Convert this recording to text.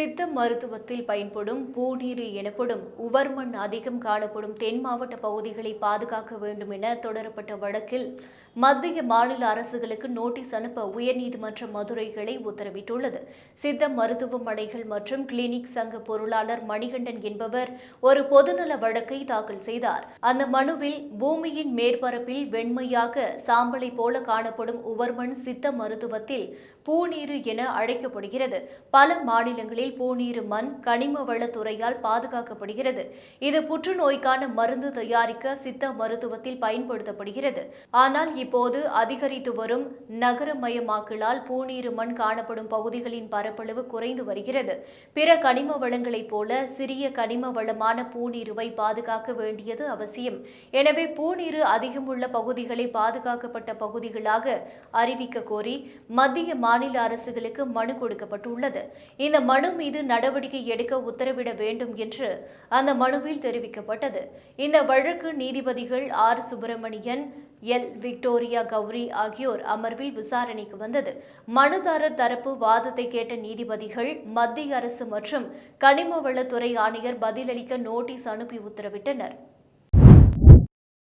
சித்த மருத்துவத்தில் பயன்படும் பூநீர் எனப்படும் உவர்மண் அதிகம் காணப்படும் தென் மாவட்ட பகுதிகளை பாதுகாக்க வேண்டும் என தொடரப்பட்ட வழக்கில் மத்திய மாநில அரசுகளுக்கு நோட்டீஸ் அனுப்ப உயர்நீதிமன்ற மதுரை கிளை உத்தரவிட்டுள்ளது. சித்த மருத்துவமனைகள் மற்றும் கிளினிக் சங்க பொருளாளர் மணிகண்டன் என்பவர் ஒரு பொதுநல வழக்கை தாக்கல் செய்தார். அந்த மனுவில் பூமியின் மேற்பரப்பில் வெண்மையாக சாம்பலை போல காணப்படும் உவர்மண் சித்த மருத்துவத்தில் பூநீரு என அழைக்கப்படுகிறது. பல மாநிலங்களில் பூநீரு மண் கனிம வளத்துறையால் பாதுகாக்கப்படுகிறது. இது புற்றுநோய்க்கான மருந்து தயாரிக்க சித்த மருத்துவத்தில் பயன்படுத்தப்படுகிறது. ஆனால் இப்போது அதிகரித்து வரும் நகரமயமாக்கலால் பூநீரு மண் காணப்படும் பகுதிகளின் பரப்பளவு குறைந்து வருகிறது. பிற கனிம வளங்களைப் போல சிறிய கனிம வளமான பூநீருவை பாதுகாக்க வேண்டியது அவசியம். எனவே பூநீரு அதிகமுள்ள பகுதிகளை பாதுகாக்கப்பட்ட பகுதிகளாக அறிவிக்க கோரி மத்திய மாநில அரசுகளுக்கு மனு கொடுக்கப்பட்டுள்ளது. இந்த மனு மீது நடவடிக்கை எடுக்க உத்தரவிட வேண்டும் என்று அந்த மனுவில் தெரிவிக்கப்பட்டது. இந்த வழக்கு நீதிபதிகள் R. Subramanian L. Victoria Gowri ஆகியோர் அமர்வில் விசாரணைக்கு வந்தது. மனுதாரர் தரப்பு வாதத்தை கேட்ட நீதிபதிகள் மத்திய அரசு மற்றும் கனிம வளத்துறை ஆணையர் பதிலளிக்க நோட்டீஸ் அனுப்பி உத்தரவிட்டனர்.